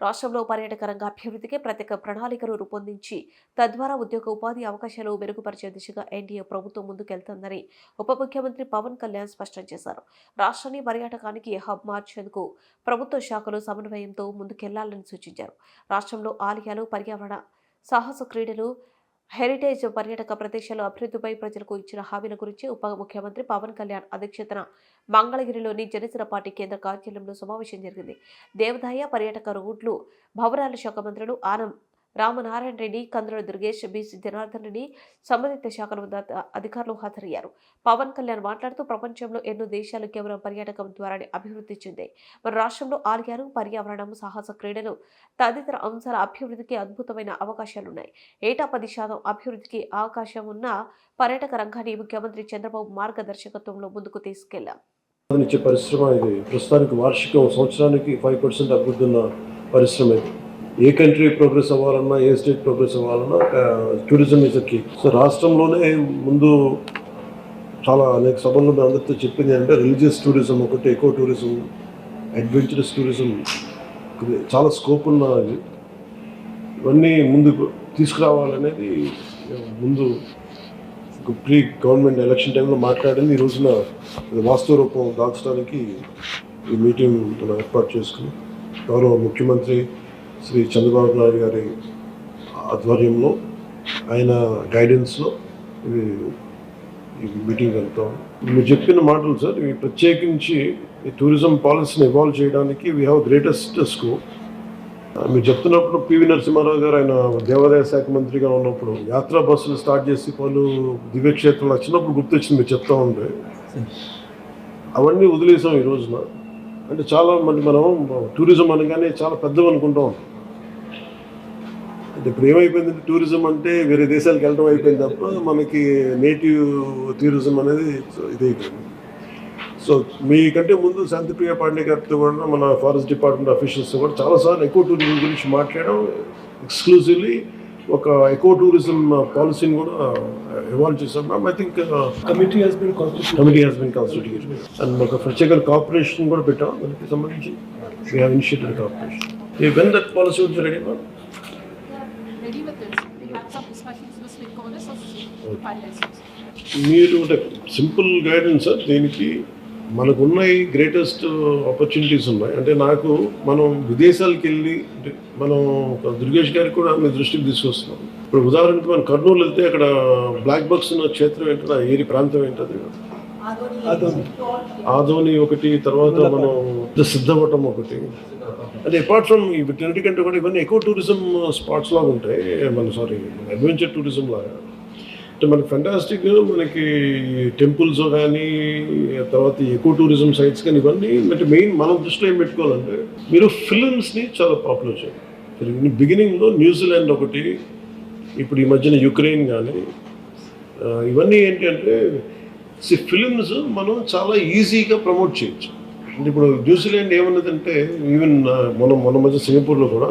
రాష్ట్రంలో పర్యాటక రంగ అభివృద్ధికి ప్రత్యేక ప్రణాళికను రూపొందించి తద్వారా ఉద్యోగ ఉపాధి అవకాశాలు మెరుగుపరిచే దిశగా ఎన్డీఏ ప్రభుత్వం ముందుకెళ్తుందని ఉప ముఖ్యమంత్రి పవన్ కళ్యాణ్ స్పష్టం చేశారు. రాష్ట్రాన్ని పర్యాటకానికి హబ్ మార్చేందుకు ప్రభుత్వ శాఖలు సమన్వయంతో ముందుకెళ్ళాలని సూచించారు. రాష్ట్రంలో ఆలయాలు పర్యావరణ సాహస క్రీడలు హెరిటేజ్ పర్యాటక ప్రదేశాల అభివృద్ధిపై ప్రజలకు ఇచ్చిన హామీల గురించి ఉప ముఖ్యమంత్రి పవన్ కళ్యాణ్ అధ్యక్షతన మంగళగిరిలోని జనసేన పార్టీ కేంద్ర కార్యాలయంలో సమావేశం జరిగింది. దేవదాయ పర్యాటక రోడ్లు భవనాల శాఖ మంత్రులు ఆనం రామనారాయణ రెడ్డి కందుల దుర్గేష్ బీసీ జనార్దన్ రెడ్డి సంబంధిత శాఖల అధికారులు హాజరయ్యారు. పవన్ కళ్యాణ్ మాట్లాడుతూ ప్రపంచంలో ఎన్నో దేశాలు కేవలం పర్యాటకం ద్వారానే అభివృద్ధి చెందాయి. మన రాష్ట్రంలో ఆర్యాలు పర్యావరణం సాహస క్రీడలు తదితర అంశాల అభివృద్ధికి అద్భుతమైన అవకాశాలున్నాయి. ఏటా పది శాతం అభివృద్ధికి అవకాశం ఉన్న పర్యాటక రంగాన్ని ముఖ్యమంత్రి చంద్రబాబు మార్గదర్శకత్వంలో ముందుకు తీసుకెళ్ళాం ఇచ్చే పరిశ్రమ ఇది. ప్రస్తుతానికి వార్షికం సంవత్సరానికి ఫైవ్ పర్సెంట్ అభివృద్ధి ఉన్న పరిశ్రమ ఇది. ఏ కంట్రీ ప్రోగ్రెస్ అవ్వాలన్నా ఏ స్టేట్ ప్రోగ్రెస్ అవ్వాలన్నా టూరిజం ఇస్ కీ సో రాష్ట్రంలోనే ముందు చాలా అనేక సభల్లో మేము అందరితో చెప్పింది అంటే రిలీజియస్ టూరిజం ఒకటి ఎకో టూరిజం అడ్వెంచరస్ టూరిజం చాలా స్కోప్ ఉన్నది ఇవన్నీ ముందు తీసుకురావాలనేది ముందు ప్రీ గవర్నమెంట్ ఎలక్షన్ టైంలో మాట్లాడింది. ఈ రోజున వాస్తవ రూపం దాల్చడానికి ఈ మీటింగ్ మనం ఏర్పాటు చేసుకుని గౌరవ ముఖ్యమంత్రి శ్రీ చంద్రబాబు నాయుడు గారి ఆధ్వర్యంలో ఆయన గైడెన్స్లో ఇది ఈ మీటింగ్ వెళ్తాం. మీరు చెప్పిన మాటలు సార్ ఇవి ప్రత్యేకించి ఈ టూరిజం పాలసీని ఇవాల్వ్ చేయడానికి వీ హ్యావ్ గ్రేటెస్ట్ స్కోప్ మీరు చెప్తున్నప్పుడు పివి నరసింహారావు గారు ఆయన దేవాదాయ శాఖ మంత్రిగా ఉన్నప్పుడు యాత్రా బస్సులు స్టార్ట్ చేసి పలు దివ్యక్షేత్రాలు వచ్చినప్పుడు గుర్తొచ్చింది మీరు చెప్తా ఉంటే. అవన్నీ వదిలేసాం ఈ రోజున. అంటే చాలా మంది మనం టూరిజం అనగానే చాలా పెద్దవి అనుకుంటాం. అంటే ఇప్పుడు ఏమైపోయింది టూరిజం అంటే వేరే దేశాలకు వెళ్ళడం అయిపోయింది తప్ప మనకి నేటివ్ టూరిజం అనేది ఇది సో మీకంటే ముందు శాంతిప్రియ పాండే గారితో కూడా మన ఫారెస్ట్ డిపార్ట్మెంట్ అఫీషియల్స్ కూడా చాలాసార్లు ఎక్కువ టూరిజం గురించి మాట్లాడడం ఎక్స్క్లూజివ్లీ ఒక ఎకో టూరిజం పాలసీని కూడా ఇవాల్వ్ చేశాం. Ma'am I think has been constituted. Committee has been constituted and ఒక ప్రత్యేక కార్పొరేషన్ కూడా పెట్టాం దానికి సంబంధించి. వీ హావ్ ఇనిషియేటెడ్ కార్పొరేషన్ ఈ వెన్ దట్ పాలసీ వచ్చి రెడీ మ్యామ్. మీరు అంటే సింపుల్ గైడెన్స్ సార్ దీనికి మనకున్న ఈ గ్రేటెస్ట్ ఆపర్చునిటీస్ ఉన్నాయి. అంటే నాకు మనం విదేశాలకు వెళ్ళి అంటే మనం ఒక దుర్గేష్ గారికి కూడా మీ దృష్టికి తీసుకొస్తున్నాం. ఇప్పుడు ఉదాహరణకి మనం కర్నూలు వెళ్తే అక్కడ బ్లాక్ బక్స్ ఉన్న క్షేత్రం ఏంటో ఏరి ప్రాంతం ఏంటది. ఆదోని ఒకటి తర్వాత మనం సిద్ధవటం ఒకటి. అంటే అపార్ట్ ఫ్రమ్ వీటన్నిటికంటే కూడా ఇవన్నీ ఎకో టూరిజం స్పాట్స్ లాగా ఉంటాయి. మన సారీ అడ్వెంచర్ టూరిజం లాగా. అంటే మనకి ఫెంటాస్టిక్ మనకి టెంపుల్స్ కానీ తర్వాత ఎకో టూరిజం సైట్స్ కానీ ఇవన్నీ అంటే మెయిన్ మనం దృష్టిలో ఏం పెట్టుకోవాలంటే మీరు ఫిలిమ్స్ని చాలా పాపులర్ చేయాలి. బిగినింగ్లో న్యూజిలాండ్ ఒకటి ఇప్పుడు ఈ మధ్యన యుక్రెయిన్ కానీ ఆ, ఇవన్నీ ఏంటంటే ఫిలిమ్స్ మనం చాలా ఈజీగా ప్రమోట్ చేయొచ్చు. అంటే ఇప్పుడు న్యూజిలాండ్ ఏమన్నదంటే ఈవెన్ మనం మన మధ్య సింగపూర్లో కూడా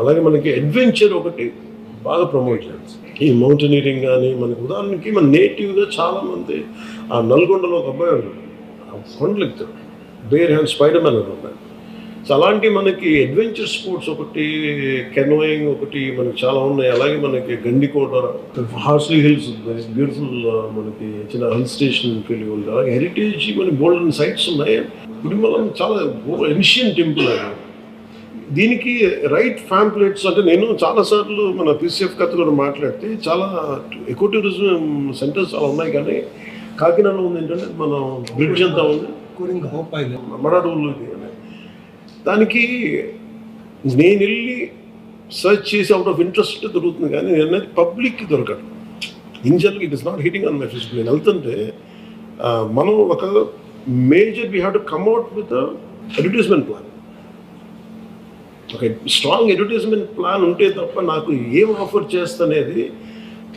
అలాగే మనకి అడ్వెంచర్ ఒకటి బాగా ప్రమోట్ చేయాలి ఈ మౌంటైనీరింగ్ కానీ మనకి ఉదాహరణకి మన నేటివ్గా చాలామంది ఆ నల్గొండలో ఒక అబ్బాయి ఉన్నాడు. కొండలు ఎక్కుతాడు బేర్ హ్యాండ్ స్పైడర్ మ్యాన్ అని సో అలాంటి మనకి అడ్వెంచర్ స్పోర్ట్స్ ఒకటి కెనోయింగ్ ఒకటి మనకి చాలా ఉన్నాయి. అలాగే మనకి గండికోట హార్స్లీ హిల్స్ ఉన్నాయి. బ్యూటిఫుల్ మనకి చిన్న హిల్ స్టేషన్ ఫీల్ ఉంది. అలాగే హెరిటేజ్ మన గోల్డెన్ సైట్స్ ఉన్నాయి. ఇప్పుడు చాలా ఎన్షియన్ టెంపుల్ అది. దీనికి రైట్ ఫ్యాంప్లెట్స్ అంటే నేను చాలాసార్లు మన పీసీఎఫ్ కథ కూడా మాట్లాడితే చాలా ఎకో టూరిజం సెంటర్స్ చాలా ఉన్నాయి కానీ కాకినాడలో ఉంది ఏంటంటే మన బ్రిడ్జ్ అంతా ఉంది. మరాడూళ్ళకి దానికి నేను వెళ్ళి సర్చ్ చేసి అవుట్ ఆఫ్ ఇంట్రెస్ట్ దొరుకుతుంది కానీ నేను అనేది పబ్లిక్కి దొరకదు. In general it is not hitting on my నేను వెళ్తుంటే మనం ఒక major we have to come out with advertisement plan ఒక స్ట్రాంగ్ అడ్వర్టైజ్మెంట్ ప్లాన్ ఉంటే తప్ప నాకు ఏం ఆఫర్ చేస్తనేది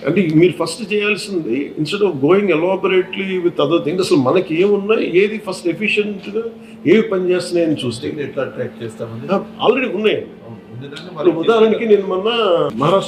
అంటే మీరు ఫస్ట్ చేయాల్సింది instead of going elaborately with other things అసలు మనకి ఏమున్నాయి ఏది ఫస్ట్ ఎఫిషియెంట్గా ఏవి పనిచేస్తున్నాయని చూస్తే. ఆల్రెడీ ఉన్నాయి. ఉదాహరణకి నేను మొన్న మహారాష్ట్ర